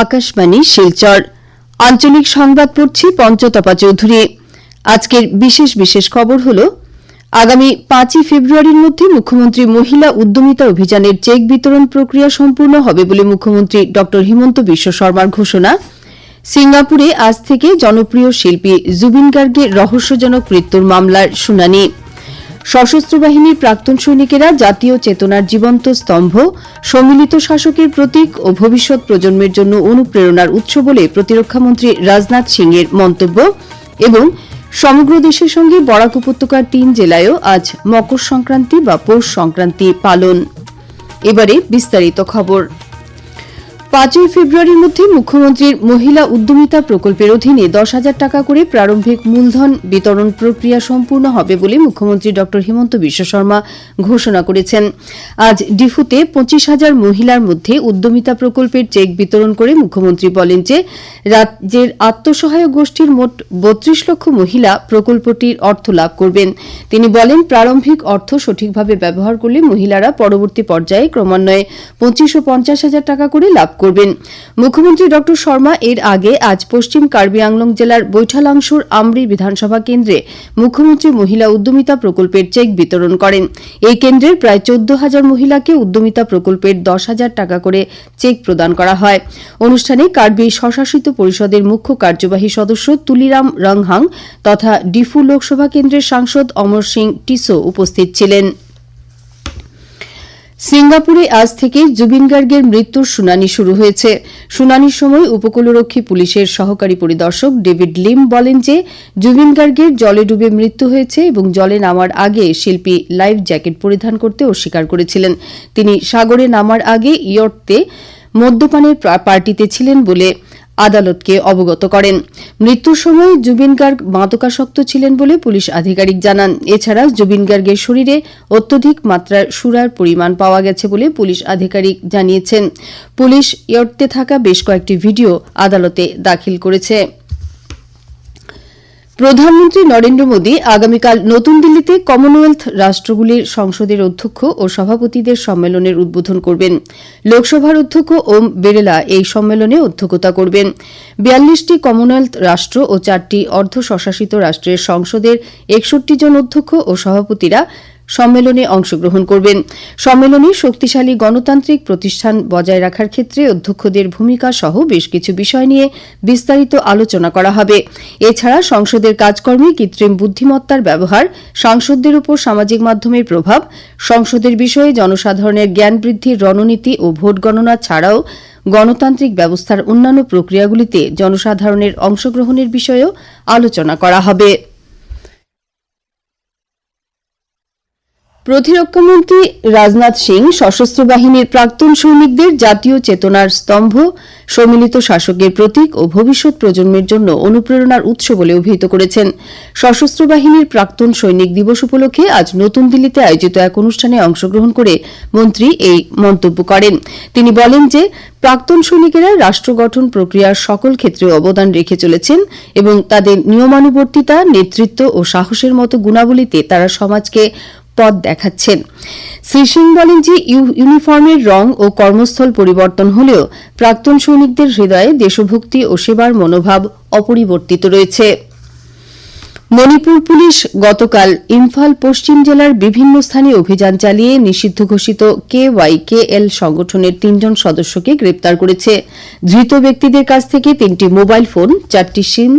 আকাশবাণী, শিলচর। আঞ্চলিক সংবাদ পড়ছি পঞ্চতপা চৌধুরী। আজকের বিশেষ বিশেষ খবর হল, আগামী পাঁচই ফেব্রুয়ারির মধ্যে মুখ্যমন্ত্রী মহিলা উদ্যমিতা অভিযানের চেক বিতরণ প্রক্রিয়া সম্পূর্ণ হবে বলে মুখ্যমন্ত্রী ড হিমন্ত বিশ্ব শর্মার ঘোষণা। সিঙ্গাপুরে আজ থেকে জনপ্রিয় শিল্পী জুবিন গার্গের রহস্যজনক মৃত্যুর মামলার শুনানি। সশস্ত্র বাহিনীর প্রাক্তন সৈনিকেরা জাতীয় চেতনার জীবন্ত স্তম্ভ, সম্মিলিত শাসকের প্রতীক ও ভবিষ্যৎ প্রজন্মের জন্য অনুপ্রেরণার উৎস বলে প্রতিরক্ষামন্ত্রী রাজনাথ সিং এর মন্তব্য এবং সমগ্র দেশের সঙ্গে বরাক উপত্যকার তিন জেলায়ও আজ মকর সংক্রান্তি বা পৌষ সংক্রান্তি পালন। এবারে বিস্তারিত খবর। পাঁচই ফেব্রুয়ারির মধ্যে মুখ্যমন্ত্রীর মহিলা উদ্যমিতা প্রকল্পের অধীনে দশ হাজার টাকা করে প্রারম্ভিক মূলধন বিতরণ প্রক্রিয়া সম্পূর্ণ হবে বলে মুখ্যমন্ত্রী ড হিমন্ত বিশ্ব শর্মা ঘোষণা করেছেন। আজ ডিফুতে পঁচিশ হাজার মহিলার মধ্যে উদ্যমিতা প্রকল্পের চেক বিতরণ করে মুখ্যমন্ত্রী বলেন যে, রাজ্যের আত্মসহায়ক গোষ্ঠীর মোট বত্রিশ লক্ষ মহিলা প্রকল্পটির অর্থ লাভ করবেন। তিনি বলেন, প্রারম্ভিক অর্থ সঠিকভাবে ব্যবহার করলে মহিলারা পরবর্তী পর্যায়ে ক্রমান্বয়ে পঁচিশ ও পঞ্চাশ হাজার টাকা করে লাভ করবেন। মুখ্যমন্ত্রী ড শর্মা এর আগে আজ পশ্চিম কার্বি আংলং জেলার বৈঠালাংশুর আমরি বিধানসভা কেন্দ্রে মুখ্যমন্ত্রী মহিলা উদ্যমিতা প্রকল্পের চেক বিতরণ করেন। এই কেন্দ্রের প্রায় চোদ্দ হাজার মহিলাকে উদ্যমিতা প্রকল্পের দশ হাজার টাকা করে চেক প্রদান করা হয়। অনুষ্ঠানে কার্বি স্বশাসিত পরিষদের মুখ্য কার্যবাহী সদস্য তুলিরাম রংহাং তথা ডিফু লোকসভা কেন্দ্রের সাংসদ অমর সিং টিসো উপস্থিত ছিলেন। সিঙ্গাপুরে আজ থেকে জুবিন গার্গের মৃত্যুর শুনানি শুরু হয়েছে। শুনানির সময় উপকূলরক্ষী পুলিশের সহকারী পরিদর্শক ডেভিড লিম বলেন যে, জুবিন গার্গের জলে ডুবে মৃত্যু হয়েছে এবং জলে নামার আগে শিল্পী লাইফ জ্যাকেট পরিধান করতে অস্বীকার করেছিলেন। তিনি সাগরে নামার আগে ইয়র্তে মদ্যপানের পার্টিতে ছিলেন বলে আদালতকে অবগত করেন। মৃত্যুর সময় জুবিন গার্গ মাদকাসক্ত ছিলেন বলে পুলিশ আধিকারিক জানান। এছাড়া জুবিন গার্গের শরীরে অত্যধিক মাত্রার সুরার পরিমাণ পাওয়া গেছে বলে পুলিশ আধিকারিক জানিয়েছেন। পুলিশ ইয়র্তে থাকা বেশ কয়েকটি ভিডিও আদালতে দাখিল করেছে। প্রধানমন্ত্রী নরেন্দ্র মোদী আগামীকাল নতুন দিল্লিতে কমনওয়েলথ রাষ্ট্রগুলির সংসদের অধ্যক্ষ ও সভাপতিদের সম্মেলনের উদ্বোধন করবেন। লোকসভার অধ্যক্ষ ওম বেরেলা এই সম্মেলনে অধ্যক্ষতা করবেন। বিয়াল্লিশটি কমনওয়েলথ রাষ্ট্র ও চারটি অর্ধ স্বশাসিত রাষ্ট্রের সংসদের একষট্টি জন অধ্যক্ষ ও সভাপতিরা সম্মেলনে অংশগ্রহণ করবেন। সম্মেলনে শক্তিশালী গণতান্ত্রিক প্রতিষ্ঠান বজায় রাখার ক্ষেত্রে অধ্যক্ষদের ভূমিকা সহ বেশ কিছু বিষয় নিয়ে বিস্তারিত আলোচনা করা হবে। এছাড়া সংসদের কাজকর্মে কৃত্রিম বুদ্ধিমত্তার ব্যবহার, সাংসদদের উপর সামাজিক মাধ্যমের প্রভাব, সংসদের বিষয়ে জনসাধারণের জ্ঞান বৃদ্ধির রণনীতি ও ভোট গণনা ছাড়াও গণতান্ত্রিক ব্যবস্থার অন্যান্য প্রক্রিয়াগুলিতে জনসাধারণের অংশগ্রহণের বিষয়েও আলোচনা করা হবে। প্রতিরক্ষামন্ত্রী রাজনাথ সিং সশস্ত্র বাহিনীর প্রাক্তন সৈনিকদের জাতীয় চেতনার স্তম্ভ, সম্মিলিত শাসকের প্রতীক ও ভবিষ্যৎ প্রজন্মের জন্য অনুপ্রেরণার উৎস বলে অভিহিত করেছেন। সশস্ত্র বাহিনীর প্রাক্তন সৈনিক দিবস উপলক্ষে আজ নতুন দিল্লিতে আয়োজিত এক অনুষ্ঠানে অংশগ্রহণ করে মন্ত্রী এই মন্তব্য করেন। তিনি বলেন যে, প্রাক্তন সৈনিকেরা রাষ্ট্র গঠন প্রক্রিয়ার সকল ক্ষেত্রে অবদান রেখে চলেছেন এবং তাদের নিয়মানুবর্তিতা, নেতৃত্ব ও সাহসের মতো গুণাবলীতে তারা সমাজকে পথ দেখাচ্ছেন। শ্রী সিং বলেন যে ইউনিফর্মের রং ও কর্মস্থল পরিবর্তন হলেও প্রাক্তন সৈনিকদের হৃদয়ে দেশভক্তি ও সেবার মনোভাব অপরিবর্তিত রয়েছে। মণিপুর পুলিশ গতকাল ইম্ফল পশ্চিম জেলার বিভিন্ন স্থানে অভিযান চালিয়ে নিষিদ্ধ ঘোষিত কে ওয়াই কে এল সংগঠনের তিনজন সদস্যকে গ্রেপ্তার করেছে। ধৃত ব্যক্তিদের কাছ থেকে তিনটি মোবাইল ফোন, চারটি সিম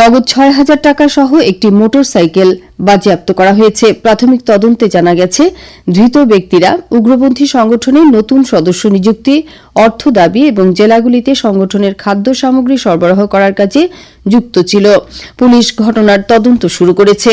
নগদ ছয় হাজার টাকা সহ একটি মোটর সাইকেল বাজেয়াপ্ত করা হয়েছে। প্রাথমিক তদন্তে জানা গেছে, ধৃত ব্যক্তিরা উগ্রপন্থী সংগঠনের নতুন সদস্য নিযুক্তি, অর্থ দাবি এবং জেলাগুলিতে সংগঠনের খাদ্য সামগ্রী সরবরাহ করার কাজে যুক্ত ছিল। পুলিশ ঘটনার তদন্ত শুরু করেছে।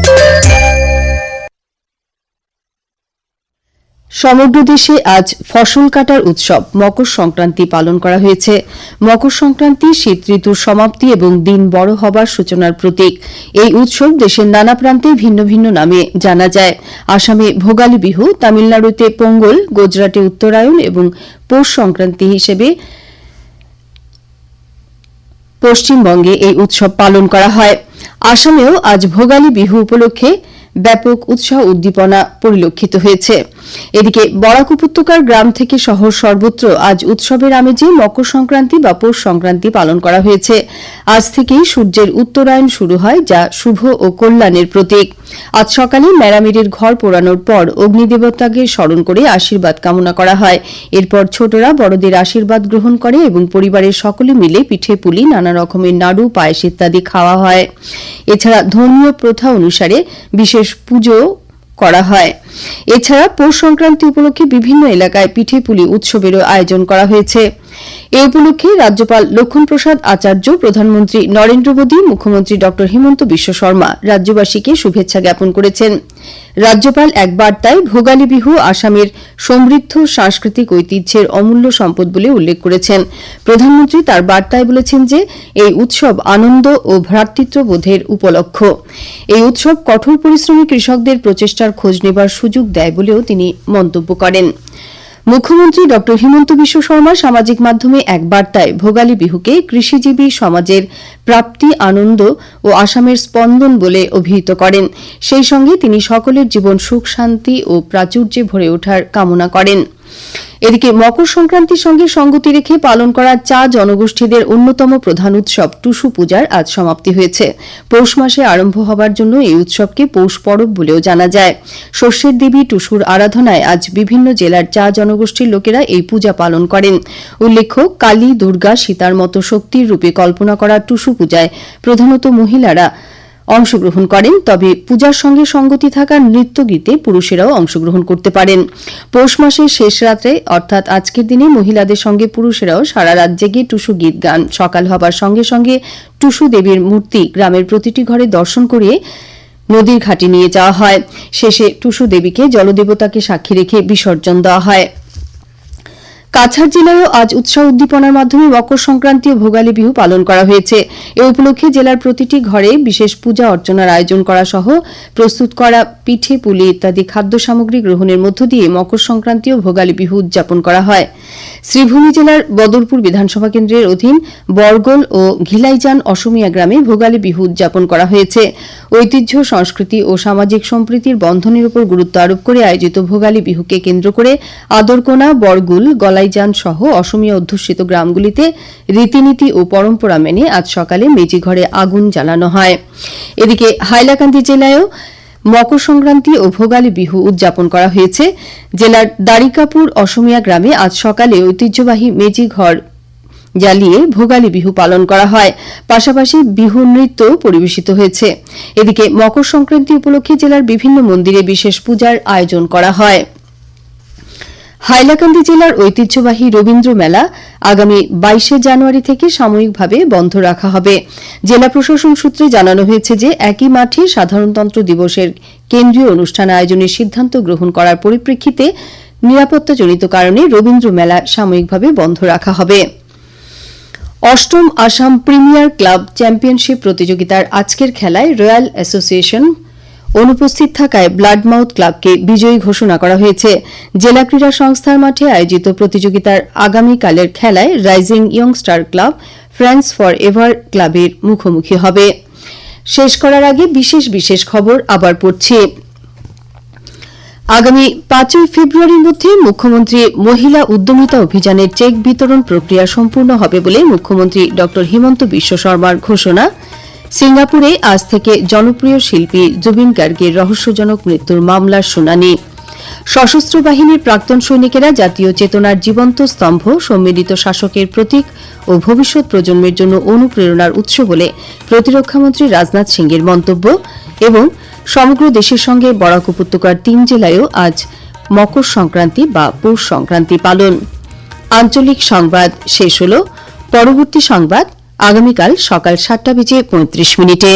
সমগ্র দেশে আজ ফসল কাটার উৎসব। মকর সংক্রান্তি পালন করা হয়েছে। মকর সংক্রান্তি, শীত ঋতুর সমাপ্তি এবং দিন বড় হবার সূচনার প্রতীক। এই উৎসব দেশের নানা প্রান্তে ভিন্ন ভিন্ন নামে জানা যায়। আসামে ভোগালী বিহু, তামিলনাড়ুতে পোঙ্গল, গুজরাটে উত্তরায়ণ এবং পৌষ সংক্রান্তি হিসেবে পশ্চিমবঙ্গে এই উৎসব পালন করা হয়। আসামেও আজ ভোগালী বিহু উপলক্ষে ব্যাপক উৎসাহ উদ্দীপনা পরিলক্ষিত হয়েছে। এদিকে বরাক উপত্যকার গ্রাম থেকে শহর সর্বত্র আজ উৎসবের আমেজে মকর সংক্রান্তি বা পৌষ সংক্রান্তি পালন করা হয়েছে। আজ থেকেই সূর্যের উত্তরায়ণ শুরু হয়, যা শুভ ও কল্যাণের প্রতীক। আজ সকালে মেরামিরির ঘর পোড়ানোর পর অগ্নিদেবতাকে স্মরণ করে আশীর্বাদ কামনা করা হয়। এরপর ছোটরা বড়দের আশীর্বাদ গ্রহণ করে এবং পরিবারের সকলে মিলে পিঠে পুলি, নানা রকমের নাড়ু, পায়েস ইত্যাদি খাওয়া হয়। এছাড়া ধর্মীয় প্রথা অনুসারে বিশেষ পুজো করা হয়। এছাড়া পৌষ সংক্রান্তি উপলক্ষে বিভিন্ন এলাকায় পিঠে পুলি উৎসবেরও আয়োজন করা হয়েছে। এ উপলক্ষে রাজ্যপাল লক্ষণ প্রসাদ আচার্য, প্রধানমন্ত্রী নরেন্দ্র মোদী, মুখ্যমন্ত্রী ড হিমন্ত বিশ্ব শর্মা রাজ্যবাসীকে শুভেচ্ছা জ্ঞাপন করেছেন। রাজ্যপাল এক বার্তায় ভোগালী বিহু আসামের সমৃদ্ধ সাংস্কৃতিক ঐতিহ্যের অমূল্য সম্পদ বলে উল্লেখ করেছেন। প্রধানমন্ত্রী তার বার্তায় বলেছেন যে, এই উৎসব আনন্দ ও ভ্রাতৃত্ববোধের উপলক্ষ। এই উৎসব কঠোর পরিশ্রমী কৃষকদের প্রচেষ্টার খোঁজ নেবার সুযোগ দেয় বলেও তিনি মন্তব্য করেন। মুখ্যমন্ত্রী ড হিমন্ত বিশ্ব শর্মা সামাজিক মাধ্যমে এক বার্তায় ভোগালী বিহুকে কৃষিজীবী সমাজের প্রাপ্তি, আনন্দ ও আসামের স্পন্দন বলে অভিহিত করেন। সেই সঙ্গে তিনি সকলের জীবন সুখ, শান্তি ও প্রাচুর্যে ভরে ওঠার কামনা করেন। এদিকে মকর সংক্রান্তির সঙ্গে সঙ্গতি রেখে পালন করা চা জনগোষ্ঠীদের অন্যতম প্রধান উৎসব টুসু পূজার আজ সমাপ্তি হয়েছে। পৌষ মাসে আরম্ভ হবার জন্য এই উৎসবকে পৌষ পরব বলেও জানা যায়। শস্যের দেবী টুসুর আরাধনায় আজ বিভিন্ন জেলার চা জনগোষ্ঠীর লোকেরা এই পূজা পালন করেন। উল্লেখ্য, কালী, দুর্গা, সীতার মতো শক্তির রূপে কল্পনা করা টুসু পূজায় প্রধানত মহিলারা অংশগ্রহণ করেন, তবে পূজার সঙ্গে সঙ্গতি থাকা নৃত্য গীতে পুরুষেরাও অংশগ্রহণ করতে পারেন। পৌষ মাসের শেষ রাত্রে, অর্থাৎ আজকের দিনে, মহিলাদের সঙ্গে পুরুষেরাও সারা রাত জেগে টুসু গীত গান। সকাল হবার সঙ্গে সঙ্গে টুসু দেবীর মূর্তি গ্রামের প্রতিটি ঘরে দর্শন করিয়ে নদীর ঘাটে নিয়ে যাওয়া হয়। শেষে টুসু দেবীকে জলদেবতাকে সাক্ষী রেখে বিসর্জন দেওয়া হয়। কাছাড় জেলায়ও আজ উৎসাহ উদ্দীপনার মাধ্যমে মকর সংক্রান্তি ও ভোগালী বিহু পালন করা হয়েছে। এ উপলক্ষে জেলার প্রতিটি ঘরে বিশেষ পূজা অর্চনার আয়োজন করা সহ প্রস্তুত করা পিঠে, পুলি ইত্যাদি খাদ্য সামগ্রী গ্রহণের মধ্য দিয়ে মকর সংক্রান্তি ও ভোগালী বিহু উদযাপন করা হয়। শ্রীভূমি জেলার বদরপুর বিধানসভা কেন্দ্রের অধীন বরগোল ও ঘিলাইজান অসমিয়া গ্রামে ভোগালী বিহু উদযাপন করা হয়েছে। ঐতিহ্য, সংস্কৃতি ও সামাজিক সম্প্রীতির বন্ধনের উপর গুরুত্ব আরোপ করে আয়োজিত ভোগালী বিহুকে কেন্দ্র করে আদরকোনা, বরগুল গলাইজান সহ অসমিয়া অধ্যুষিত গ্রামগুলিতে রীতিনীতি ও পরম্পরা মেনে আজ সকালে মেজিঘরে আগুন জ্বালানো হয়। এদিকে হাইলাকান্দি জেলায়ও মকর সংক্রান্তি ও ভোগালী বিহু উদযাপন করা হয়েছে। জেলার দারিকাপুর অসমিয়া গ্রামে আজ সকালে ঐতিহ্যবাহী মেজি ঘর জ্বালিয়ে ভোগালী বিহু পালন করা হয়। পাশাপাশি বিহু নৃত্য পরিবেশিত হয়েছে। এদিকে মকর সংক্রান্তি উপলক্ষে জেলার বিভিন্ন মন্দিরে বিশেষ পূজার আয়োজন করা হয়। হাইলাকান্দি জেলার ঐতিহ্যবাহী রবীন্দ্র মেলা আগামী বাইশে জানুয়ারি থেকে সাময়িকভাবে বন্ধ রাখা হবে। জেলা প্রশাসন সূত্রে জানানো হয়েছে যে একই মাঠে সাধারণতন্ত্র দিবসের কেন্দ্রীয় অনুষ্ঠান আয়োজনের সিদ্ধান্ত গ্রহণ করার পরিপ্রেক্ষিতে নিরাপত্তাজনিত কারণে রবীন্দ্র মেলা সাময়িকভাবে বন্ধ রাখা হবে। অষ্টম আসাম প্রিমিয়ার ক্লাব চ্যাম্পিয়নশিপ প্রতিযোগিতার আজকের খেলায় রয়্যাল অ্যাসোসিয়েশন অনুপস্থিত থাকায় ব্লাডমাউথ ক্লাবকে বিজয়ী ঘোষণা করা হয়েছে। জেলা ক্রীড়া সংস্থার মাঠে আয়োজিত প্রতিযোগিতার আগামীকালের খেলায় rising youngster club, friends for ever ক্লাবের মুখোমুখি হবে। শেষ করার আগে বিশেষ বিশেষ খবর আবার পড়ছি। আগামী পাঁচই ফেব্রুয়ারির মধ্যে মুখ্যমন্ত্রী মহিলা উদ্যমিতা অভিযানের চেক বিতরণ প্রক্রিয়া সম্পূর্ণ হবে বলে মুখ্যমন্ত্রী ড হিমন্ত বিশ্ব শর্মার ঘোষণা। সিঙ্গাপুরে আজ থেকে জনপ্রিয় শিল্পী জুবিন গার্গের রহস্যজনক মৃত্যুর মামলার শুনানি। সশস্ত্র বাহিনীর প্রাক্তন সৈনিকেরা জাতীয় চেতনার জীবন্ত স্তম্ভ, সম্মিলিত শাসকের প্রতীক ও ভবিষ্যৎ প্রজন্মের জন্য অনুপ্রেরণার উৎস বলে প্রতিরক্ষামন্ত্রী রাজনাথ সিংয়ের মন্তব্য এবং সমগ্র দেশের সঙ্গে বরাক উপত্যকার তিন জেলায়ও আজ মকর সংক্রান্তি বা পৌষ সংক্রান্তি পালন। আঞ্চলিক সংবাদ শেষ হল। পরবর্তী সংবাদ আগামীকাল সকাল সাতটা বেজে পঁয়ত্রিশ মিনিটে।